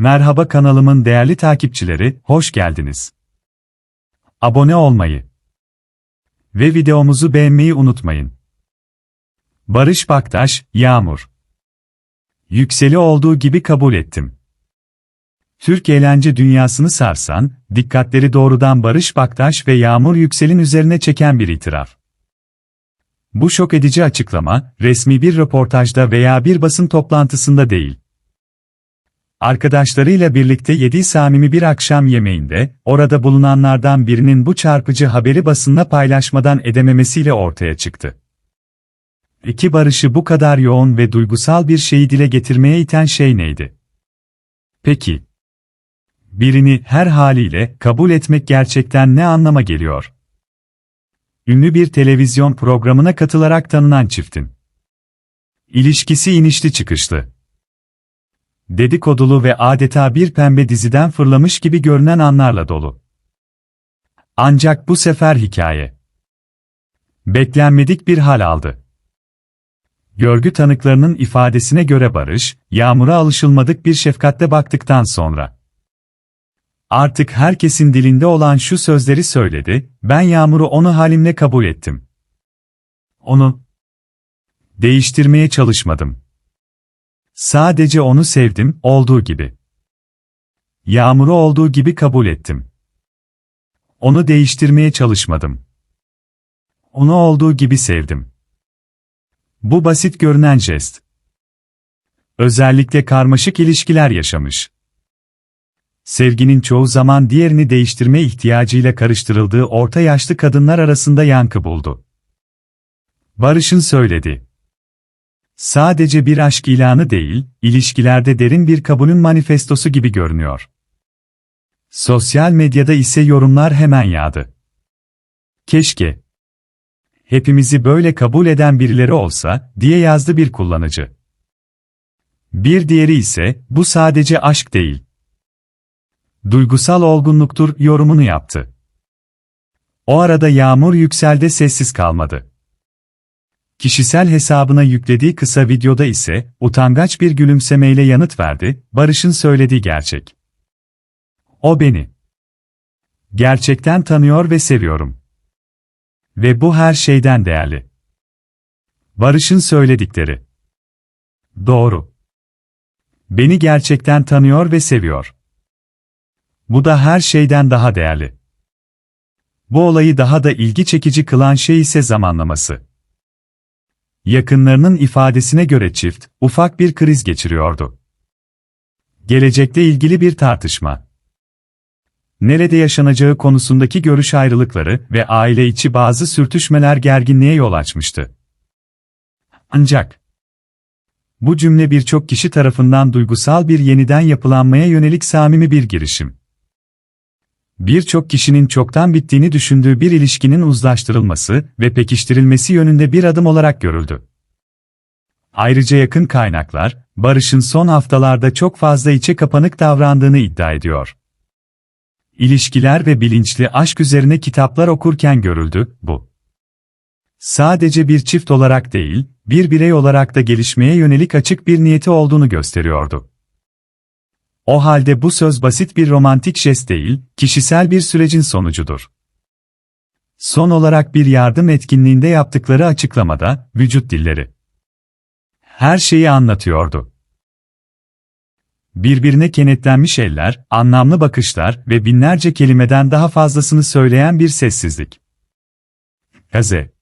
Merhaba kanalımın değerli takipçileri, hoş geldiniz. Abone olmayı ve videomuzu beğenmeyi unutmayın. Barış Baktaş, Yağmur. Yükseli olduğu gibi kabul ettim. Türk eğlence dünyasını sarsan, dikkatleri doğrudan Barış Baktaş ve Yağmur Yüksel'in üzerine çeken bir itiraf. Bu şok edici açıklama, resmi bir röportajda veya bir basın toplantısında değil. Arkadaşlarıyla birlikte yediği samimi bir akşam yemeğinde, orada bulunanlardan birinin bu çarpıcı haberi basınla paylaşmadan edememesiyle ortaya çıktı. İki barışı bu kadar yoğun ve duygusal bir şeyi dile getirmeye iten şey neydi? Peki. Birini her haliyle kabul etmek gerçekten ne anlama geliyor? Ünlü bir televizyon programına katılarak tanınan çiftin. İlişkisi inişli çıkışlı dedikodulu ve adeta bir pembe diziden fırlamış gibi görünen anlarla dolu. Ancak bu sefer hikaye beklenmedik bir hal aldı. Görgü tanıklarının ifadesine göre Barış, Yağmur'a alışılmadık bir şefkatle baktıktan sonra artık herkesin dilinde olan şu sözleri söyledi, ben Yağmur'u onu halimle kabul ettim. Onu değiştirmeye çalışmadım. Sadece onu sevdim, olduğu gibi. Yağmuru olduğu gibi kabul ettim. Onu değiştirmeye çalışmadım. Onu olduğu gibi sevdim. Bu basit görünen jest. Özellikle karmaşık ilişkiler yaşamış. Sevginin çoğu zaman diğerini değiştirme ihtiyacıyla karıştırıldığı orta yaşlı kadınlar arasında yankı buldu. Barış'ın söyledi. Sadece bir aşk ilanı değil, ilişkilerde derin bir kabulün manifestosu gibi görünüyor. Sosyal medyada ise yorumlar hemen yağdı. Keşke hepimizi böyle kabul eden birileri olsa diye yazdı bir kullanıcı. Bir diğeri ise bu sadece aşk değil. Duygusal olgunluktur yorumunu yaptı. O arada Yağmur Yüksel'de sessiz kalmadı. Kişisel hesabına yüklediği kısa videoda ise utangaç bir gülümsemeyle yanıt verdi, Barış'ın söylediği gerçek. O beni gerçekten tanıyor ve seviyorum. Ve bu her şeyden değerli. Barış'ın söyledikleri. Doğru. Beni gerçekten tanıyor ve seviyor. Bu da her şeyden daha değerli. Bu olayı daha da ilgi çekici kılan şey ise zamanlaması. Yakınlarının ifadesine göre çift, ufak bir kriz geçiriyordu. Gelecekte ilgili bir tartışma. Nerede yaşanacağı konusundaki görüş ayrılıkları ve aile içi bazı sürtüşmeler gerginliğe yol açmıştı. Ancak bu cümle birçok kişi tarafından duygusal bir yeniden yapılanmaya yönelik samimi bir girişim birçok kişinin çoktan bittiğini düşündüğü bir ilişkinin uzlaştırılması ve pekiştirilmesi yönünde bir adım olarak görüldü. Ayrıca yakın kaynaklar, Barış'ın son haftalarda çok fazla içe kapanık davrandığını iddia ediyor. İlişkiler ve bilinçli aşk üzerine kitaplar okurken görüldü, bu. Sadece bir çift olarak değil, bir birey olarak da gelişmeye yönelik açık bir niyeti olduğunu gösteriyordu. O halde bu söz basit bir romantik jest değil, kişisel bir sürecin sonucudur. Son olarak bir yardım etkinliğinde yaptıkları açıklamada, vücut dilleri. Her şeyi anlatıyordu. Birbirine kenetlenmiş eller, anlamlı bakışlar ve binlerce kelimeden daha fazlasını söyleyen bir sessizlik. Gaze